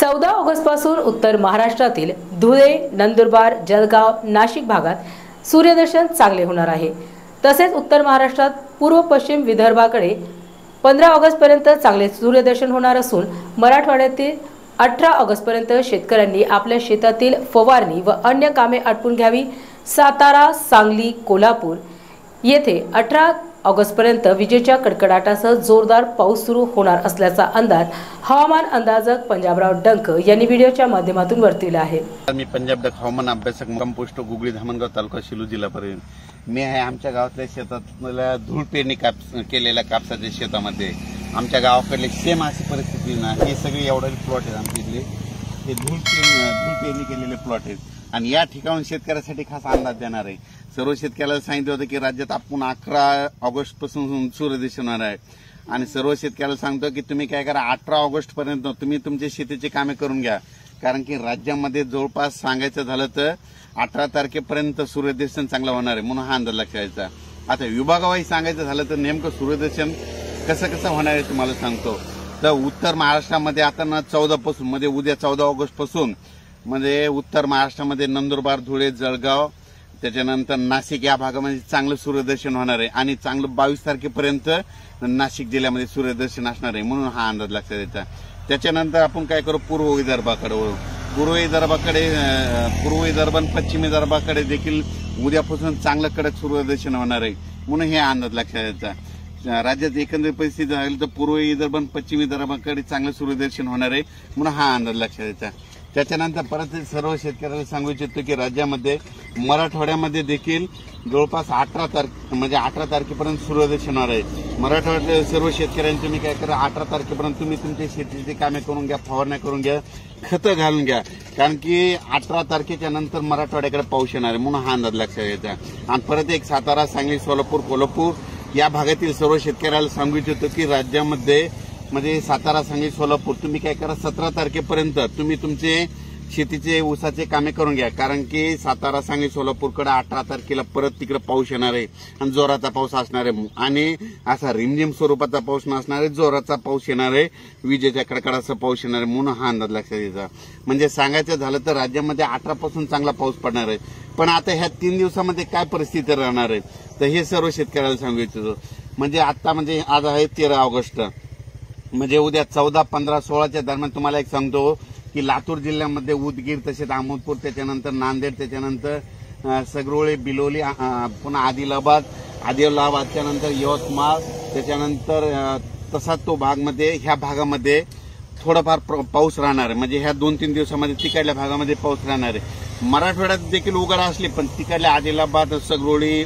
चौदा ऑगस्टपासून उत्तर महाराष्ट्रातील धुळे नंदुरबार जळगाव नाशिक भागात सूर्यदर्शन चांगले होणार आहे. तसेच उत्तर महाराष्ट्रात पूर्व पश्चिम विदर्भाकडे पंधरा ऑगस्टपर्यंत चांगले सूर्यदर्शन होणार असून मराठवाड्यातील अठरा ऑगस्टपर्यंत शेतकऱ्यांनी आपल्या शेतातील फवारणी व अन्य कामे आटपून घ्यावी. सातारा सांगली कोल्हापूर येथे अठरा ऑगस्टपर्यंत विजेच्या कडकडाटासह जोरदार पाऊस सुरू होणार असल्याचा अंदाज हवामान अंदाजक पंजाबराव डंक यांनी व्हिडिओच्या माध्यमातून वर्तविला आहे. मी पंजाब डक हवामान अभ्यासक कंपोस्ट पोस्ट गुगळी धामणगाव तालुका शिलू जिल्हापर्यंत. मी आहे आमच्या गावातल्या शेतातल्या धूळ पेरणी काप केलेल्या कापसाच्या शेतामध्ये. आमच्या गावाकडले सेम अशी परिस्थिती ना हे सगळे एवढे प्लॉट आहेत आमच्या इथले. हे धूळ पेरणी धूळ पेरणी केलेले प्लॉट आहेत. आणि या ठिकाणून शेतकऱ्यासाठी खास अंदाज देणार आहे. सर्व शेतकऱ्याला सांगितलं होतं की राज्यात आपण अकरा ऑगस्टपासून सूर्यदर्शन होणार आहे. आणि सर्व शेतकऱ्याला सांगतो की तुम्ही काय करा अठरा ऑगस्ट पर्यंत तुम्ही तुमच्या शेतीची कामे करून घ्या. कारण की राज्यामध्ये जवळपास सांगायचं झालं तर अठरा तारखेपर्यंत सूर्यदर्शन चांगलं होणार आहे म्हणून हा अंदाज लक्षायचा आता विभागावाही सांगायचं झालं तर नेमकं सूर्यदर्शन कसं कसं होणार आहे तुम्हाला सांगतो. तर उत्तर महाराष्ट्रामध्ये आता ना चौदा पासून म्हणजे उद्या चौदा ऑगस्टपासून म्हणजे उत्तर महाराष्ट्रामध्ये नंदुरबार धुळे जळगाव त्याच्यानंतर नाशिक या भागामध्ये चांगलं सूर्यदर्शन होणार आहे आणि चांगलं बावीस तारखेपर्यंत नाशिक जिल्ह्यामध्ये सूर्यदर्शन असणार आहे म्हणून हा अंदाज लक्षात येतात त्याच्यानंतर आपण काय करू? पूर्व विदर्भाकडे वळू. पूर्व विदर्भाकडे पूर्व विदर्भ आणि पश्चिम विदर्भाकडे देखील उद्यापासून चांगलं कडक सूर्यदर्शन होणार आहे म्हणून हे अंदाज लक्षात येतात राज्यात एकंदरीत परिस्थिती झाली तर पूर्व विदर्भ आणि पश्चिम विदर्भाकडे चांगलं सूर्यदर्शन होणार आहे म्हणून हा अंदाज लक्षात येतात त्याच्यानंतर परत सर्व शेतकऱ्याला सांगू इच्छितो की राज्यामध्ये मराठवाड्यामध्ये देखील जवळपास अठरा तारखे म्हणजे अठरा तारखेपर्यंत सूर्योदय होणार आहे. मराठवाड्यातल्या सर्व शेतकऱ्यांनी तुम्ही काय करा अठरा तारखेपर्यंत तुम्ही तुमच्या शेतीची कामे करून घ्या फवारण्या करून घ्या खतं घालून घ्या. कारण की अठरा तारखेच्या नंतर मराठवाड्याकडे पाऊस येणार आहे म्हणून हा अंदाज लक्षात घ्यायचा आणि परत एक सातारा सांगली सोलापूर कोल्हापूर या भागातील सर्व शेतकऱ्याला सांगू इच्छितो की राज्यामध्ये म्हणजे सातारा सांगली सोलापूर तुम्ही काय करा सतरा तारखेपर्यंत तुम्ही तुमचे शेतीचे ऊसाचे कामे करून घ्या. कारण की सातारा सांगली सोलापूरकडे अठरा तारखेला परत तिकडे पाऊस येणार आहे आणि जोराचा पाऊस असणार आहे. आणि असा रिमझिम स्वरूपाचा पाऊस नसणार आहे जोराचा पाऊस येणार आहे विजेच्या कडकडाचा पाऊस येणार आहे म्हणून हा अंदाज लक्षात यायचा म्हणजे सांगायचं झालं तर राज्यामध्ये अठरापासून चांगला पाऊस पडणार आहे. पण आता ह्या तीन दिवसामध्ये काय परिस्थिती राहणार आहे? तर हे सर्व शेतकऱ्याला सांगू इच्छितो. म्हणजे आता म्हणजे आज आहे तेरा ऑगस्ट. म्हणजे उद्या चौदा पंधरा सोळाच्या दरम्यान तुम्हाला एक सांगतो की लातूर जिल्ह्यामध्ये उदगीर तसेच आमोदपूर त्याच्यानंतर नांदेड त्याच्यानंतर अं, सगरोळे बिलोली पुन्हा आदिलाबाद आदिलाबादच्या नंतर यवतमाळ त्याच्यानंतर तसाच तसा तो भागमध्ये ह्या भागामध्ये थोडाफार प्र- पाऊस राहणार आहे. म्हणजे ह्या दोन तीन दिवसामध्ये तिकडल्या भागामध्ये पाऊस राहणार आहे. मराठवाड्यात देखील उघडा असली पण तिकडल्या आदिलाबाद सगरोळी